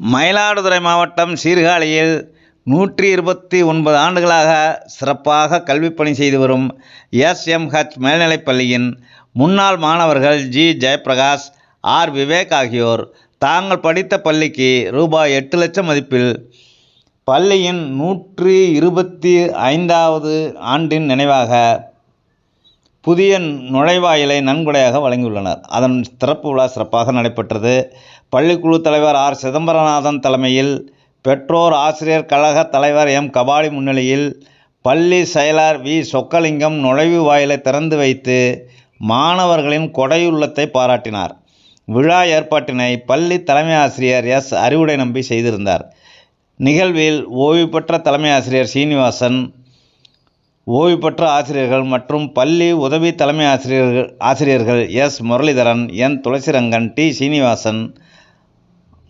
மயிலாடுதுறை மாவட்டம் சீர்காழியில் நூற்றி இருபத்தி ஒன்பது ஆண்டுகளாக சிறப்பாக கல்வி பணி செய்து வரும் எஸ்எம்ஹெச் மேல்நிலைப் பள்ளியின் முன்னாள் மாணவர்கள் ஜி. ஜெயபிரகாஷ் ஆர். விவேக் ஆகியோர் தாங்கள் படித்த பள்ளிக்கு ரூபாய் எட்டு லட்சம் மதிப்பில் பள்ளியின் நூற்றி இருபத்தி ஐந்தாவது ஆண்டின் நினைவாக புதிய நுழைவாயிலை நன்கொடையாக வழங்கியுள்ளனர். அதன் திறப்பு விழா சிறப்பாக நடைபெற்றது. பள்ளிக்குழு தலைவர் ஆர். சிதம்பரநாதன் தலைமையில் பெற்றோர் ஆசிரியர் கழக தலைவர் எம். கபாலி முன்னிலையில் பள்ளி செயலர் வி. சொக்கலிங்கம் நுழைவு வாயிலை திறந்து வைத்து மாணவர்களின் கொடையுள்ளத்தை பாராட்டினார். விழா ஏற்பாட்டினை பள்ளி தலைமை ஆசிரியர் எஸ். அறிவுடை நம்பி செய்திருந்தார். நிகழ்வில் ஓய்வு பெற்ற தலைமை ஆசிரியர் சீனிவாசன் ஓய்வு பெற்ற ஆசிரியர்கள் மற்றும் பள்ளி உதவி தலைமை ஆசிரியர்கள் ஆசிரியர்கள் S. Muralidharan N. Thulasirangan T. Srinivasan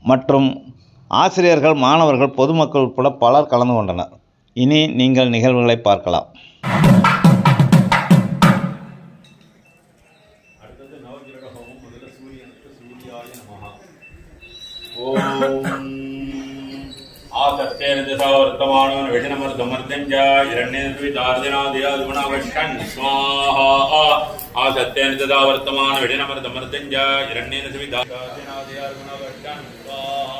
மற்றும் ஆசிரியர்கள் மாணவர்கள் பொதுமக்கள் உட்பட பலர் கலந்து கொண்டனர். இனி நீங்கள் நிகழ்வுகளை பார்க்கலாம். அடுத்தது நவகிரக ஹோமம் முதல்ல சூரியனுக்கு சூர்யாய நமஹ ஓம் ஆசத்தேன திசாவர்த்தமானவன் விஷணமர்தமர்தஞ்ச இரண்யேர்விதார்ஜனாதியாதுகுணாவஷ்கண் ஸ்வாஹா